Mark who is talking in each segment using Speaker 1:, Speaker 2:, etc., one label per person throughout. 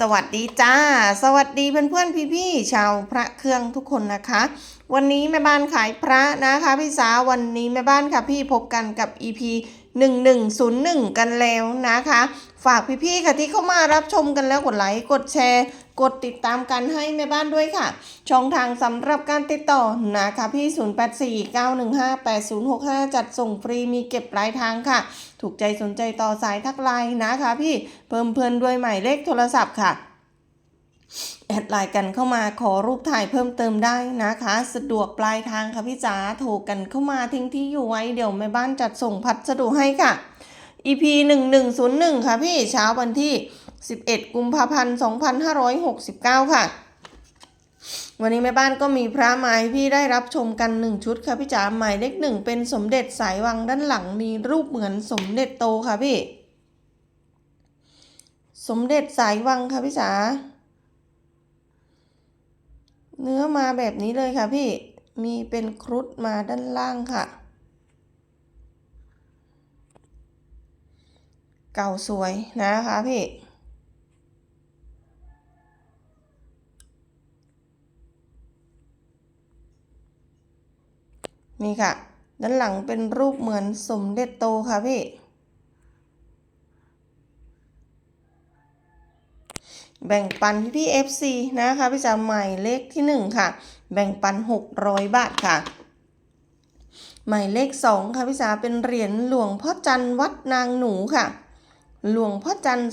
Speaker 1: สวัสดีจ้า สวัสดีเพื่อนๆพี่ๆชาวพระเครื่องทุกคนนะคะ วันนี้แม่บ้านขายพระนะคะพี่สาววันนี้แม่บ้านค่ะพี่พบกันกับ EP 1101 กันแล้วนะคะ ฝากพี่ๆค่ะที่เข้ามารับชมกันแล้วกดไลค์กดแชร์ กดติดตามกันให้แม่บ้านด้วยค่ะ ช่องทางสำหรับการติดต่อนะคะพี่ 0849158065 จัดส่งฟรีมีเก็บปลายทางค่ะ ถูกใจสนใจต่อสายทักไลน์นะคะพี่เพิ่มเพื่อนด้วยหมายเลขโทรศัพท์ค่ะแอดไลน์กันเข้ามาขอรูปถ่ายเพิ่มเติมได้นะคะ สะดวกปลายทางค่ะพี่จ๋าโทรกันเข้ามาทิ้งที่อยู่ไว้เดี๋ยวแม่บ้านจัดส่งพัสดุให้ค่ะ EP 1101 ค่ะพี่เช้าวันที่ 11 กุมภาพันธ์ 2569 ค่ะ วันนี้แม่บ้านก็มีพระไม้พี่ได้รับชมกัน 1 ชุดค่ะพี่จ๋าหมายเลขหนึ่งเป็นสมเด็จสายวังด้านหลังมีรูปเหมือนสมเด็จโตค่ะพี่ สมเด็จสายวังค่ะพี่จ๋าเนื้อมาแบบนี้เลยค่ะพี่ มีเป็นครุฑมาด้านล่างค่ะ เก่าสวยนะคะพี่ นี่ค่ะ ด้านหลังเป็นรูปเหมือนสมเด็จโตค่ะพี่ แบ่งปันพี่ๆ FC นะคะพี่จ๋าหมายเลขที่ 1 ค่ะ แบ่งปัน 600 บาทค่ะ หมายเลข 2 ค่ะพี่จ๋าเป็นเหรียญหลวงพ่อจันทร์วัดนางหนูค่ะ หลวงพ่อจันทร์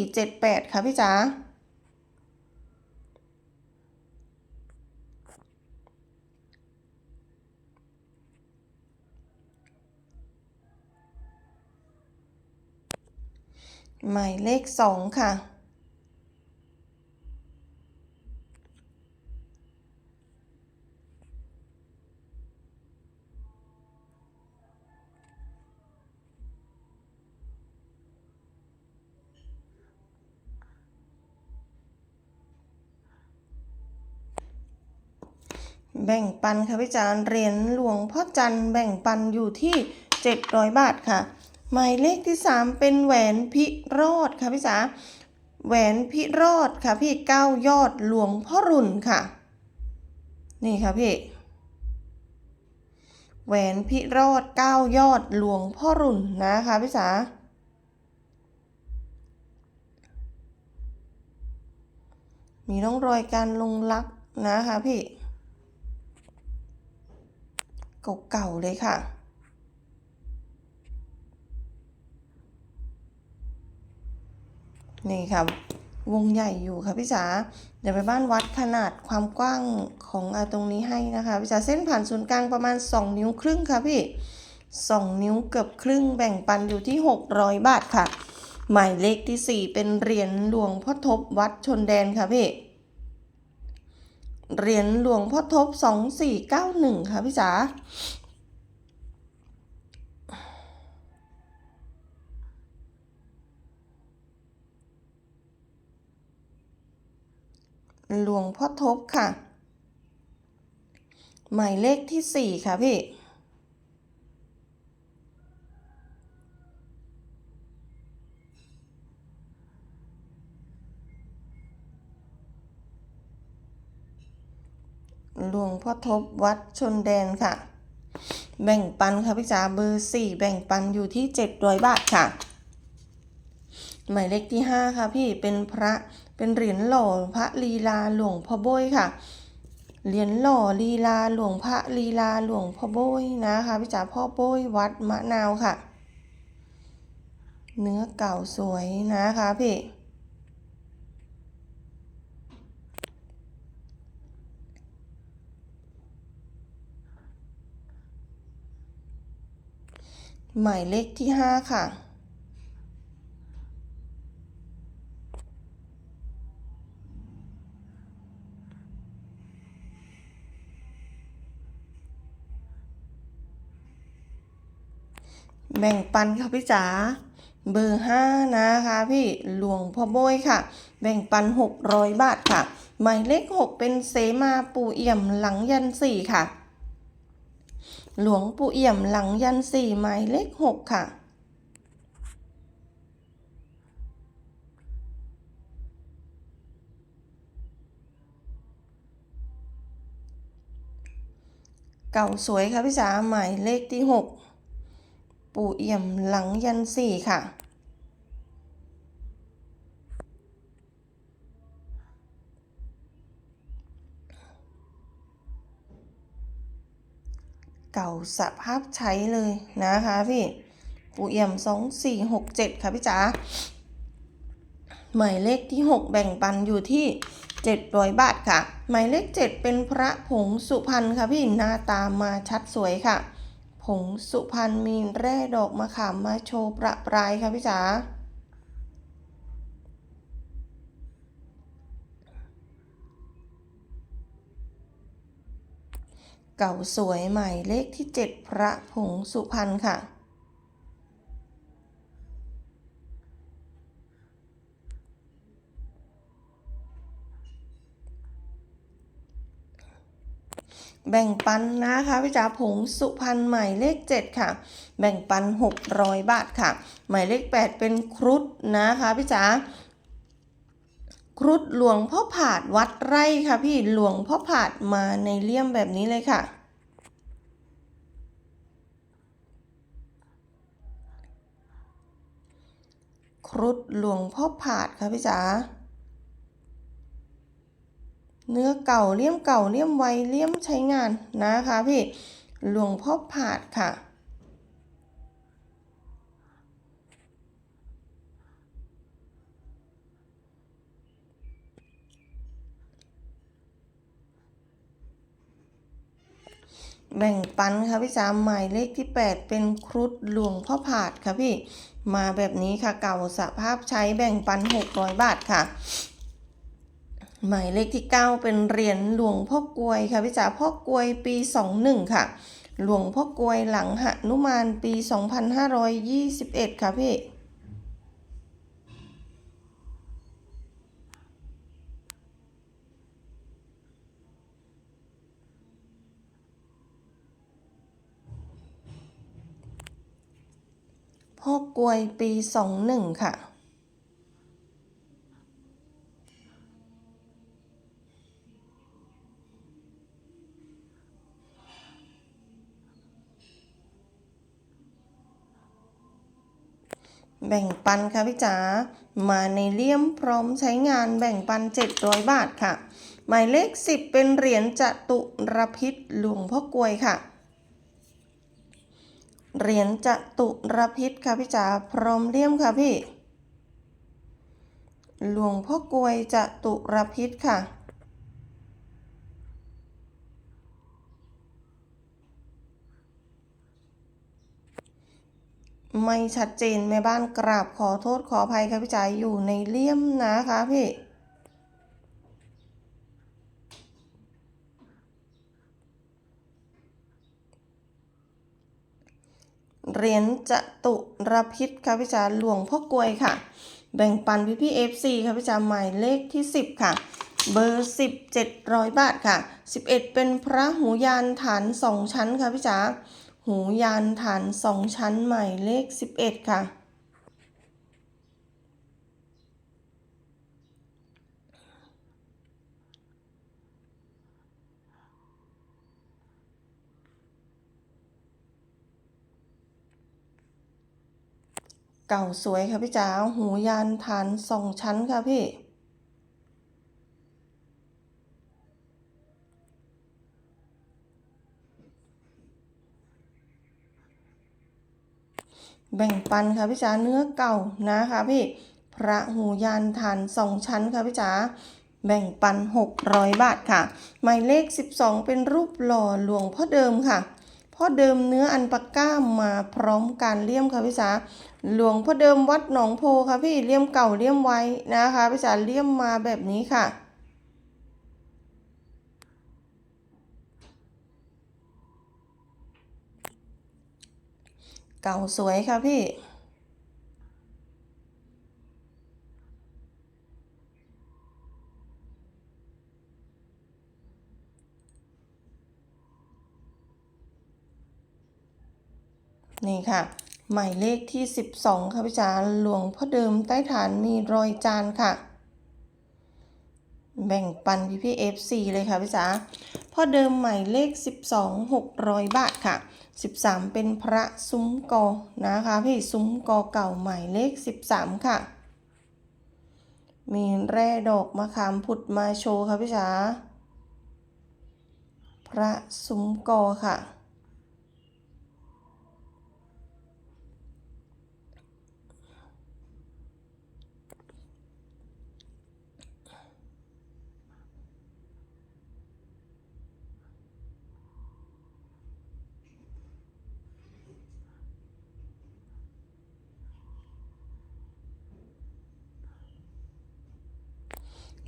Speaker 1: 2478ค่ะพี่จ๋า หมายเลข2ค่ะ แบ่งปันค่ะพี่จารย์เหรียญหลวงพ่อจันแบ่งปันอยู่ที่ 700 บาทค่ะ หมายเลขที่ 3 เป็นแหวนพิโรธค่ะพี่จ๋าแหวนพิโรธค่ะพี่เก้ายอดหลวงพ่อรุ่นค่ะ นี่ค่ะพี่แหวนพิโรธเก้ายอดหลวงพ่อรุ่นนะคะพี่จ๋ามีร่องรอยการลงลักนะคะพี่ เก่าๆเลยค่ะ นี่ค่ะวงใหญ่อยู่ค่ะพี่จ๋าเดี๋ยวไปบ้านวัดขนาดความกว้างของอตรงนี้ให้นะคะพี่จ๋าเส้นผ่านศูนย์กลางประมาณ 2 นิ้วครึ่งค่ะพี่ 2 นิ้วเกือบครึ่งแบ่งปันอยู่ที่ 600 บาทค่ะ หมายเลขที่ 4 เป็นเหรียญหลวงพ่อทบวัดชนแดนค่ะพี่เหรียญหลวงพ่อทบ 2491 ค่ะพี่จ๋า หลวงพ่อทบค่ะ หมายเลขที่สี่ค่ะพี่หลวงพ่อทบวัดชนแดนค่ะ แบ่งปันค่ะพี่จ๋าเบอร์สี่แบ่งปันอยู่ที่เจ็ดร้อยบาทค่ะ หมายเลขที่ห้าค่ะพี่เป็นพระ เป็นเหรียญหล่อพระลีลาหลวงพ่อโบยค่ะ เหรียญหล่อลีลาหลวงพระลีลาหลวงพ่อโบยนะคะพี่จ๋าพ่อโบยวัดมะนาวค่ะ เนื้อเก่าสวยนะคะพี่หมายเลขที่ห้าค่ะ แบ่งปันค่ะพี่จ๋าเบอร์ห้านะคะพี่หลวงพ่อโบยค่ะ แบ่งปันหกร้อยบาทค่ะ หมายเลขหกเป็นเสมาปู่เอี่ยมหลังยันสี่ค่ะ หลวงปู่เอี่ยมหลังยันสี่หมายเลขหกค่ะเก่าสวยค่ะพี่จ๋าหมายเลขที่หก ปู่เอี่ยมหลังยันสี่ค่ะ เก่าสภาพใช้เลยนะคะพี่ปู่เอี่ยมสองสี่หกเจ็ดค่ะพี่จ๋าหมายเลขที่หกแบ่งปันอยู่ที่เจ็ดร้อยบาทค่ะ หมายเลขเจ็ดเป็นพระผงสุพรรณค่ะพี่หน้าตามาชัดสวยค่ะ ผงสุพรรณมีนแร่ดอกมะขามมาโชว์ประปรายค่ะพี่จ๋าเก่าสวยใหม่เลขที่ 7 พระผงสุพรรณค่ะ แบ่งปันนะคะพี่จ๋าผงสุพรรณหมายเลข 7 ค่ะ แบ่งปัน 600 บาทค่ะ หมายเลข 8 เป็นครุฑนะคะพี่จ๋าครุฑหลวงพ่อผาดวัดไร่ค่ะพี่หลวงพ่อผาดมาในเลี่ยมแบบนี้เลยค่ะ ครุฑหลวงพ่อผาดค่ะพี่จ๋า เนื้อเก่าเลี่ยมเก่าเลี่ยมไวเลี่ยมใช้งานนะคะพี่หลวงพ่อผาดค่ะ แบ่งปันค่ะพี่จ๋าหมายเลขที่ 8 เป็นครุฑหลวงพ่อผาดค่ะพี่ มาแบบนี้ค่ะเก่าสภาพใช้แบ่งปัน 600 บาทค่ะ หมายเลขที่ 9 เป็นเหรียญหลวงพ่อกลวยค่ะพี่จ๋าพ่อกลวยปี 21 ค่ะ หลวงพ่อกลวยหลังหนุมานปี 2521 ค่ะพี่พ่อกลวยปี 21 ค่ะ แบ่งปันค่ะพี่จ๋ามาในเลี่ยมพร้อมใช้งานแบ่งปัน 700 บาทค่ะ หมายเลข 10 เป็นเหรียญจตุรพิษหลวงพ่อกลวยค่ะ เหรียญจตุรพิษค่ะพี่จ๋าพร้อมเลี่ยมค่ะพี่ หลวงพ่อกลวยจตุรพิษค่ะ ไม่ชัดเจนแม่บ้านกราบขอโทษขออภัยค่ะพี่จ๋าอยู่ในเลี่ยมนะคะพี่เหรียญจตุรพิษค่ะพี่จ๋าหลวงพ่อกลวยค่ะ แบ่งปันพี่พี่เอฟซีค่ะพี่จ๋าหมายเลขที่ 10 ค่ะ เบอร์10 700 บาทค่ะ 11 เป็นพระหูยานฐาน 2 ชั้นค่ะพี่จ๋า หูยานฐาน2ชั้นใหมายเลข 11 ค่ะ เก่าสวยค่ะพี่จ๋าหูยานฐานสองชั้นค่ะพี่ แบ่งปันค่ะพี่จ๋าเนื้อเก่านะคะพี่พระหูยานฐานสองชั้นค่ะพี่จ๋าแบ่งปัน 600 บาทค่ะ หมายเลข 12 เป็นรูปหล่อหลวงพ่อเดิมค่ะพ่อเดิมเนื้ออันปากก้ามมาพร้อมการเลี่ยมค่ะพี่จ๋าหลวงพ่อเดิมวัดหนองโพค่ะพี่เลี่ยมเก่าเลี่ยมไว้นะคะพี่จ๋าเลี่ยมมาแบบนี้ค่ะ เก่าสวยค่ะพี่ นี่ค่ะ หมายเลขที่ 12 ค่ะพี่จ๋าหลวงพ่อเดิมใต้ฐานมีรอยจานค่ะ แบ่งปันพี่พี่เอฟซีเลยค่ะพี่จ๋าพ่อเดิมหม่เลข 12 600 บาทค่ะ 13 เป็นพระซุ้มกอนะคะพี่ซุ้มกอเก่าใหม่เลข 13 ค่ะ มีแร่ดอกมะขามผุดมาโชว์ค่ะพี่จ๋าพระซุ้มกอค่ะ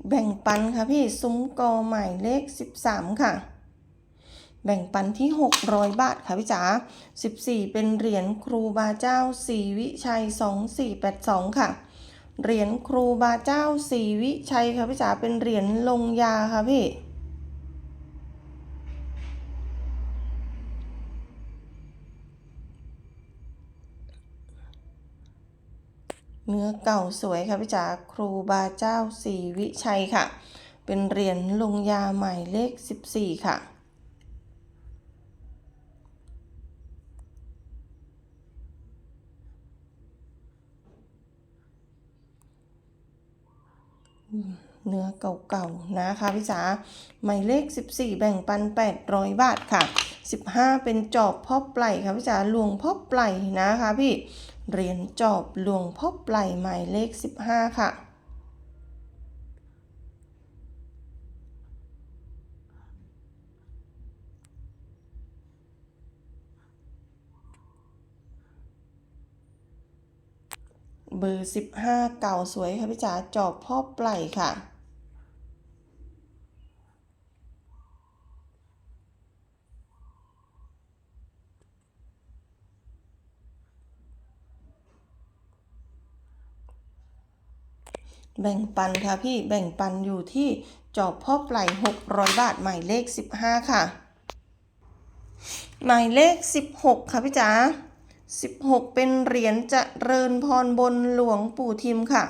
Speaker 1: แบ่งปันค่ะพี่ซุ้มกอใหม่เลข 13 ค่ะ แบ่งปันที่ 600 บาทค่ะพี่จ๋า14 เป็นเหรียญครูบาเจ้าสีวิชัย 2482 ค่ะ เหรียญครูบาเจ้าสีวิชัยค่ะพี่จ๋าเป็นเหรียญลงยาค่ะพี่ เนื้อเก่าสวยค่ะพี่จ๋าครูบาเจ้าศรีวิชัยค่ะ เป็นเหรียญลงยาใหม่เลข 14 ค่ะ เนื้อเก่าๆนะคะพี่จ๋าหมายเลข 14 แบ่งปัน 800 บาทค่ะ 15 เป็นจอบพ่อปล่ค่ะพี่จ๋าหลวงพ่อปล่นะคะพี่ เหรียญจอบหลวงพ่อปล่หมายเลข 15 ค่ะ เบอร์ 15 เก่าสวยค่ะพี่จ๋าจอบพ่อปล่ค่ะ แบ่งปันค่ะพี่แบ่งปันอยู่ที่จอบพ่อปล่อย600 บาทหมายเลข 15 ค่ะ หมายเลข 16 ค่ะพี่จ๋า16 เป็นเหรียญจะเริญพรบนหลวงปู่ทิมค่ะ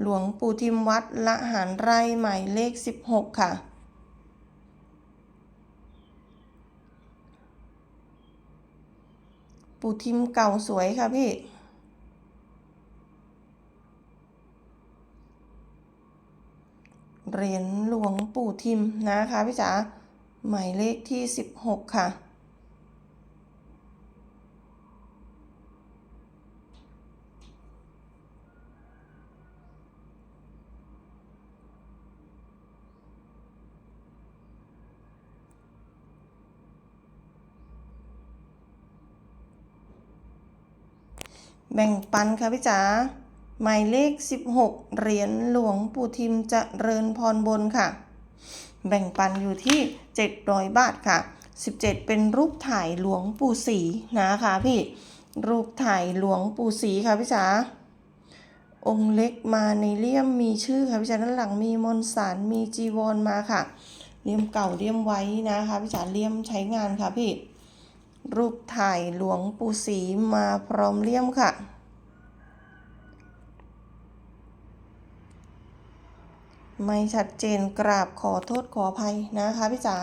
Speaker 1: หลวงปู่ทิมวัดละหารไร่หมายเลข 16 ค่ะปู่ทิมเก่าสวยค่ะพี่ เหรียญหลวงปู่ทิมนะคะพี่จ๋าหมายเลขที่ 16 ค่ะแบ่งปันค่ะพี่จ๋า หมายเลข 16 เหรียญหลวงปู่ทิมจเจริญพรบนค่ะ แบ่งปันอยู่ที่ 700 บาทค่ะ 17 เป็นรูปถ่ายหลวงปู่ศรีนะคะพี่ รูปถ่ายหลวงปู่ศรีค่ะพี่จ๋าองค์เล็กมาในเลี่ยมมีชื่อค่ะพี่จ๋าด้านหลังมีมนสารมีจีวรมาค่ะ เลี่ยมเก่าเลี่ยมไว้นะคะพี่จ๋าเลี่ยมใช้งานค่ะพี่ รูปถ่ายหลวงปู่ศรีมาพร้อมเลี่ยมค่ะ ไม่ชัดเจนกราบขอโทษขออภัยนะคะพี่จ๋า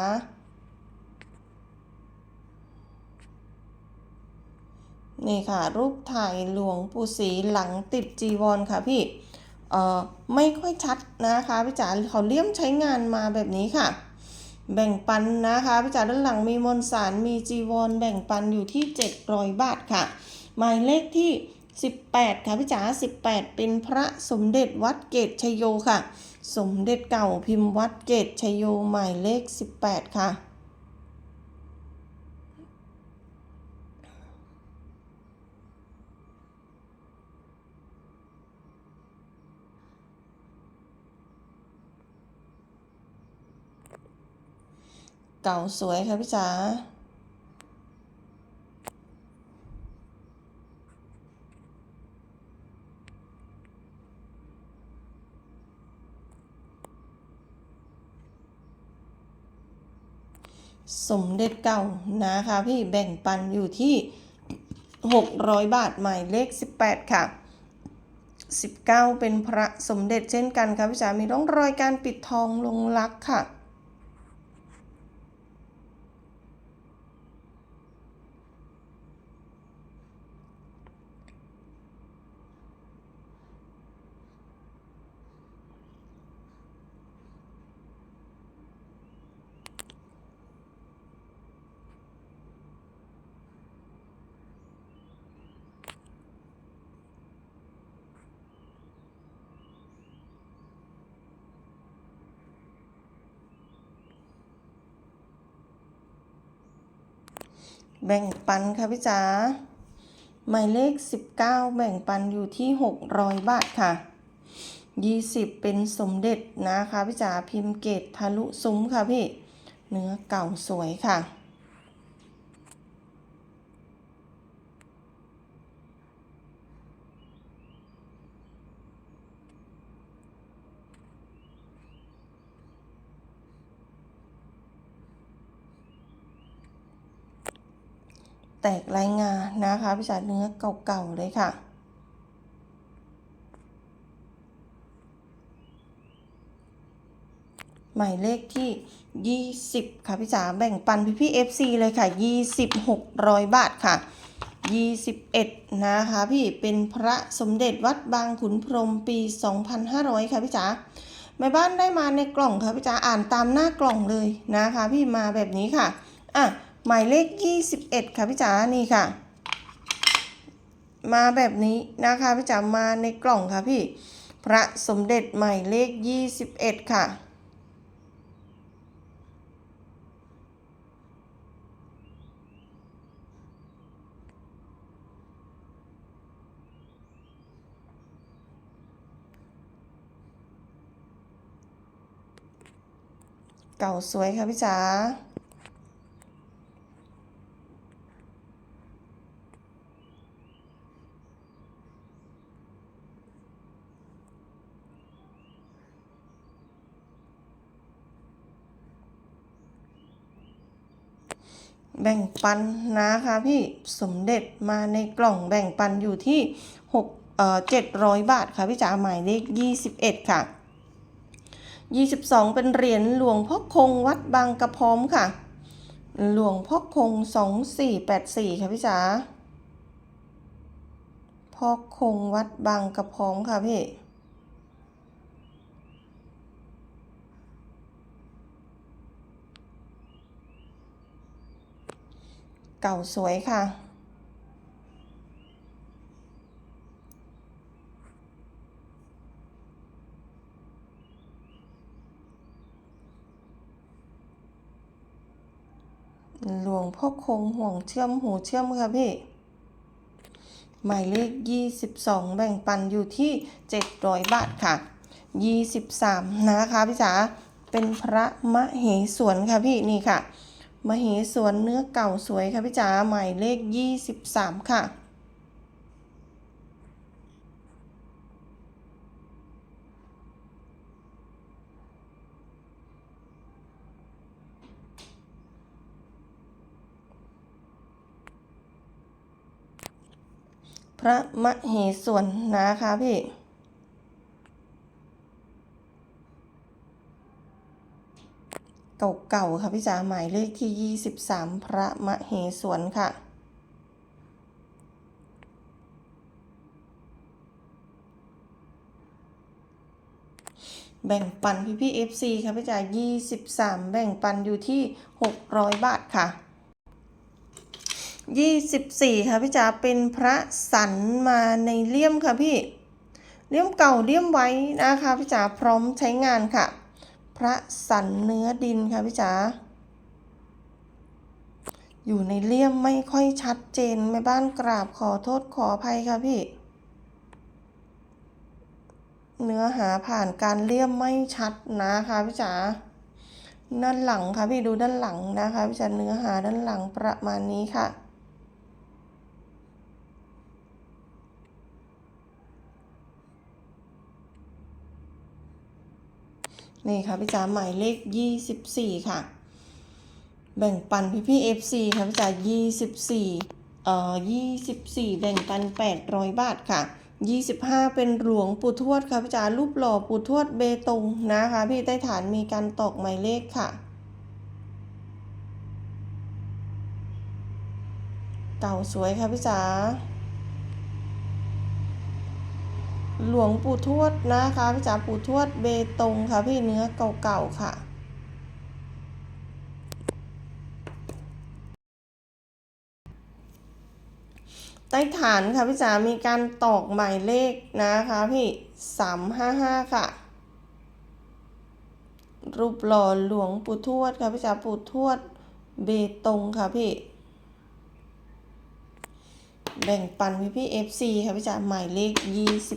Speaker 1: นี่ค่ะ รูปถ่ายหลวงปู่ศรีหลังติดจีวรค่ะพี่เอ่อไม่ค่อยชัดนะคะพี่จ๋าเขาเลี่ยมใช้งานมาแบบนี้ค่ะ แบ่งปันนะคะพี่จ๋าด้านหลังมีมนสารมีจีวรแบ่งปันอยู่ที่700บาทค่ะ หมายเลขที่ 18 ค่ะพี่จ๋า18 เป็นพระสมเด็จวัดเกตชยโยค่ะ สมเด็จเก่าพิมพ์วัดเกตชยโยหมายเลข 18 ค่ะ เก่าสวยค่ะพี่จ๋า สมเด็จเก่านะคะพี่แบ่งปันอยู่ที่ 600 บาทหมายเลข 18 ค่ะ 19 เป็นพระสมเด็จเช่นกันค่ะพี่จ๋ามีร่องรอยการปิดทองลงลักค่ะ แบ่งปันค่ะพี่จ๋าหมายเลข 19 แบ่งปันอยู่ที่ 600 บาทค่ะ 20 เป็นสมเด็จนะคะพี่จ๋าพิมพ์เกตทะลุซุ้มค่ะพี่ เนื้อเก่าสวยค่ะ แตกลายงานะคะพี่จ๋าเนื้อเก่าๆเลยค่ะ หมายเลขที่ 20 ค่ะพี่จ๋าแบ่งปันพี่พี่ FC เลยค่ะ 2600 บาทค่ะ 21 นะคะพี่เป็นพระสมเด็จวัดบางขุนพรหมปี 2500 ค่ะพี่จ๋าแม่บ้านได้มาในกล่องค่ะพี่จ๋าอ่านตามหน้ากล่องเลยนะคะ พี่มาแบบนี้ค่ะอะ หมายเลข 21 ค่ะพี่จ๋านี่ค่ะ มาแบบนี้นะคะพี่จ๋ามาในกล่องค่ะพี่ พระสมเด็จหมายเลข 21 ค่ะเก่าสวยค่ะพี่จ๋า แบ่งปันนะคะพี่สมเด็จมาในกล่องแบ่งปันอยู่ที่6เอ่อ700 บาทค่ะพี่จ๋าหมายเลข 21 ค่ะ 22 เป็นเหรียญหลวงพ่อคงวัดบางกระพร้อมค่ะ หลวงพ่อคง 2484 ค่ะพี่จ๋าพ่อคงวัดบางกระพร้อมค่ะพี่ เก่าสวยค่ะ หลวงพ่อคงห่วงเชื่อมหูเชื่อมค่ะพี่หมายเลข 22 แบ่งปันอยู่ที่ 700 บาทค่ะ 23 นะคะพี่จ๋าเป็นพระมเหสวนค่ะพี่นี่ค่ะ มเหสวนเนื้อเก่าสวยค่ะพี่จ๋าหมายเลข 23 ค่ะ พระมเหสวนนะคะพี่ เก่าๆค่ะพี่จ๋าหมายเลขที่ 23 พระมเหสวนค่ะ แบ่งปันพี่พี่ FC ค่ะพี่จ๋า23 แบ่งปันอยู่ที่ 600 บาทค่ะ 24 ค่ะพี่จ๋าเป็นพระสันมาในเลี่ยมค่ะพี่ เลี่ยมเก่าเลี่ยมไว้นะคะพี่จ๋าพร้อมใช้งานค่ะ ระสันเนื้อดินค่ะพี่จ๋าอยู่ในเลี่ยมไม่ค่อยชัดเจนแม่บ้านกราบขอโทษขออภัยค่ะพี่ เนื้อหาผ่านการเลี่ยมไม่ชัดนะคะพี่จ๋าด้านหลังค่ะพี่ดูด้านหลังนะคะพี่จ๋าเนื้อหาด้านหลังประมาณนี้ค่ะ นี่ค่ะพี่จ๋าหมายเลข 24 ค่ะ แบ่งปันพี่พี่ FC ค่ะพี่จ๋า24 เอ่อ 24 แบ่งปัน 800 บาทค่ะ 25 เป็นหลวงปู่ทวดค่ะพี่จ๋ารูปหล่อปู่ทวดเบตงนะคะ พี่ใต้ฐานมีการตอกหมายเลขค่ะเก่าสวยค่ะพี่จ๋า หลวงปู่ทวดนะคะพี่จ๋าปู่ทวดเบตงค่ะพี่เนื้อเก่าๆค่ะใต้ฐานค่ะพี่จ๋า มีการตอกหมายเลขนะคะพี่สามห้าห้าค่ะ รูปหล่อหลวงปู่ทวดค่ะพี่จ๋าปู่ทวดเบตงค่ะพี่ แบ่งปันพี่พี่ FC ค่ะพี่จ๋าหมายเลข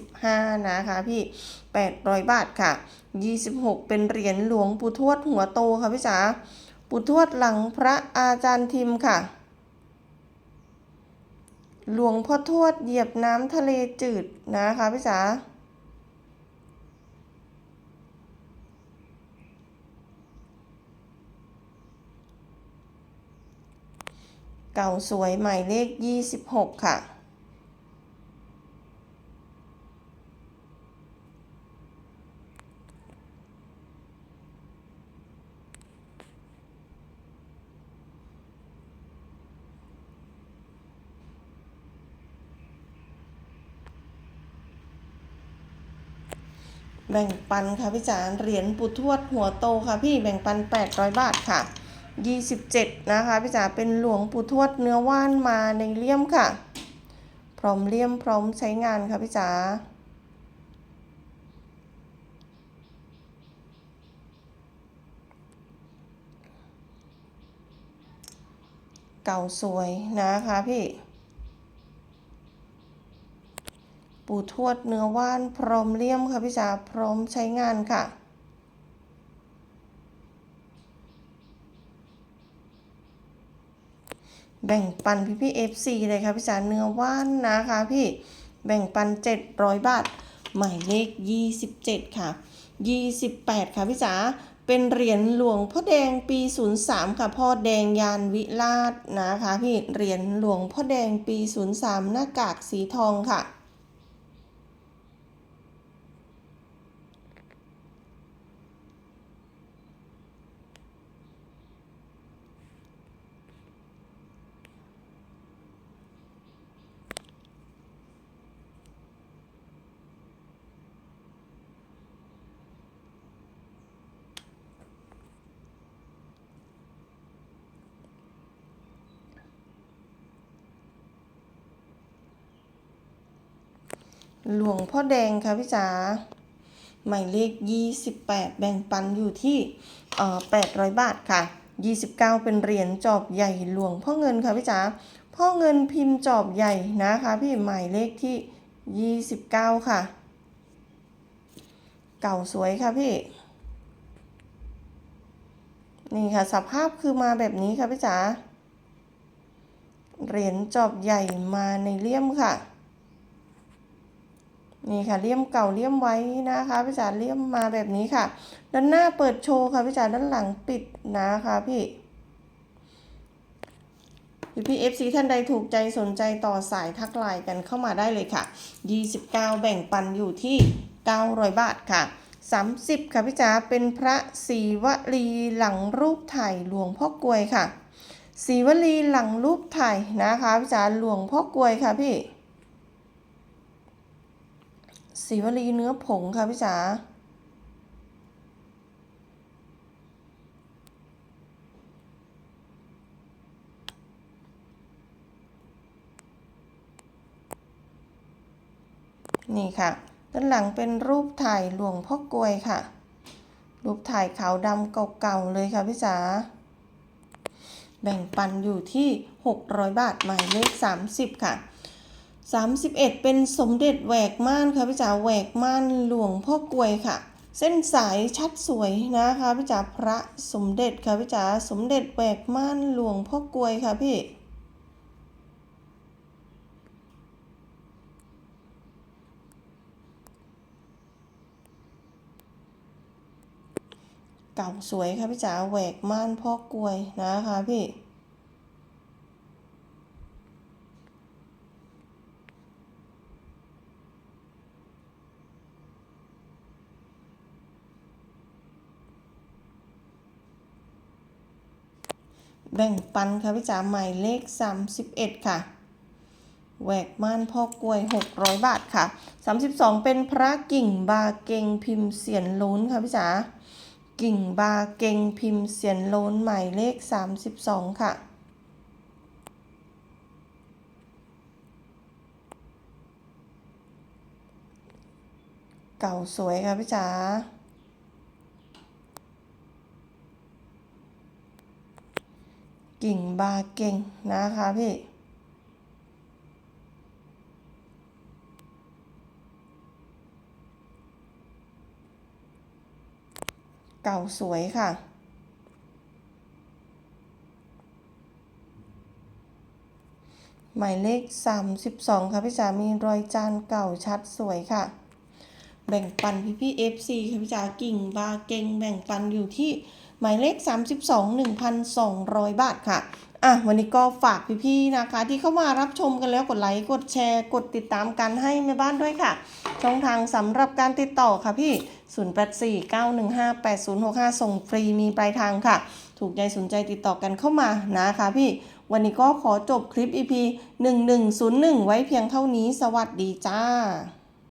Speaker 1: 25 นะคะพี่ 800 บาทค่ะ 26 เป็นเหรียญหลวงปู่ทวดหัวโตค่ะพี่จ๋าปู่ทวดหลังพระอาจารย์ทิมค่ะ หลวงพ่อทวดเหยียบน้ำทะเลจืดนะคะพี่จ๋า เก่าสวยหมายเลข 26 ค่ะ แบ่งปันค่ะพี่จ๋าเหรียญปู่ทวดหัวโตค่ะพี่แบ่งปัน 800 บาทค่ะ 27 นะคะพี่จ๋าเป็นหลวงปู่ทวดเนื้อว่านมาในเลี่ยมค่ะ พร้อมเลี่ยมพร้อมใช้งานค่ะพี่จ๋าเก่าสวยนะคะพี่ ปู่ทวดเนื้อว่านพร้อมเลี่ยมค่ะพี่จ๋าพร้อมใช้งานค่ะ แบ่งปันพี่พี่เอฟซีเลยค่ะพี่จ๋าเนื้อว่านนะคะพี่แบ่งปัน 700 บาท หมายเลข 27 ค่ะ 28 ค่ะพี่จ๋าเป็นเหรียญหลวงพ่อแดงปี 03 ค่ะพ่อแดงยานวิราชนะคะพี่เหรียญหลวงพ่อแดงปี 03 หน้ากากสีทองค่ะ หลวงพ่อแดงค่ะพี่จ๋าหมายเลข 28 แบ่งปันอยู่ที่เอ่อ800 บาทค่ะ 29 เป็นเหรียญจอบใหญ่หลวงพ่อเงินค่ะพี่จ๋าพ่อเงินพิมพ์จอบใหญ่นะคะพี่หมายเลขที่ 29 ค่ะ เก่าสวยค่ะพี่ นี่ค่ะสภาพคือมาแบบนี้ค่ะพี่จ๋าเหรียญจอบใหญ่มาในเลี่ยมค่ะ นี่ค่ะเลี่ยมเก่าเลี่ยมไว้นะคะพี่จ๋าเลี่ยมมาแบบนี้ค่ะ ด้านหน้าเปิดโชว์ค่ะพี่จ๋าด้านหลังปิดนะคะพี่พี่พี่เอฟซีท่านใดถูกใจสนใจต่อสายทักไลน์กันเข้ามาได้เลยค่ะ 29 แบ่งปันอยู่ที่ 900 บาทค่ะ 30 ค่ะพี่จ๋าเป็นพระศรีวลีหลังรูปถ่ายหลวงพ่อกลวยค่ะศรีวลีหลังรูปถ่ายนะคะพี่จ๋าหลวงพ่อกลวยค่ะพี่ สีวลีเนื้อผงค่ะพี่จ๋านี่ค่ะ ด้านหลังเป็นรูปถ่ายหลวงพ่อกลวยค่ะ รูปถ่ายขาวดำเก่าๆเลยค่ะพี่จ๋า แบ่งปันอยู่ที่ 600 บาทหมายเลข 30 ค่ะ 31 เป็นสมเด็จแหวกม่านค่ะพี่จ๋าแหวกม่านหลวงพ่อกลวยค่ะ เส้นสายชัดสวยนะคะพี่จ๋าพระสมเด็จค่ะพี่จ๋าสมเด็จแหวกม่านหลวงพ่อกลวยค่ะพี่เก่าสวยค่ะพี่จ๋าแหวกม่านพ่อกลวยนะคะพี่ แบ่งปันค่ะพี่จ๋าหมายเลข 31 ค่ะแหวกม่านพ่อกล้วย 600 บาทค่ะ 32 เป็นพระกิ่งบาเกงพิมพ์เสียนโล้นค่ะพี่จ๋ากิ่งบาเกงพิมพ์เสียนโล้นหมายเลข 32 ค่ะเก่าสวยค่ะพี่จ๋า กิ่งบาเก่งนะคะพี่ เก่าสวยค่ะหมายเลข 32 ค่ะพี่จ๋า มีรอยจานเก่าชัดสวยค่ะ แบ่งปันพี่พี่ FC ค่ะพี่จ๋า กิ่งบาเก่งแบ่งปันอยู่ที่ หมายเลข 32 1,200 บาทค่ะอะวันนี้ก็ฝากพี่ๆนะคะ ที่เข้ามารับชมกันแล้วกดไลค์กดแชร์ กดติดตามกันให้แม่บ้านด้วยค่ะ ช่องทางสำหรับการติดต่อค่ะพี่ 0849158065 ส่งฟรีมีปลายทางค่ะ ถูกใจสนใจติดต่อกันเข้ามานะคะพี่ วันนี้ก็ขอจบคลิป EP 1101 ไว้เพียงเท่านี้สวัสดีจ้า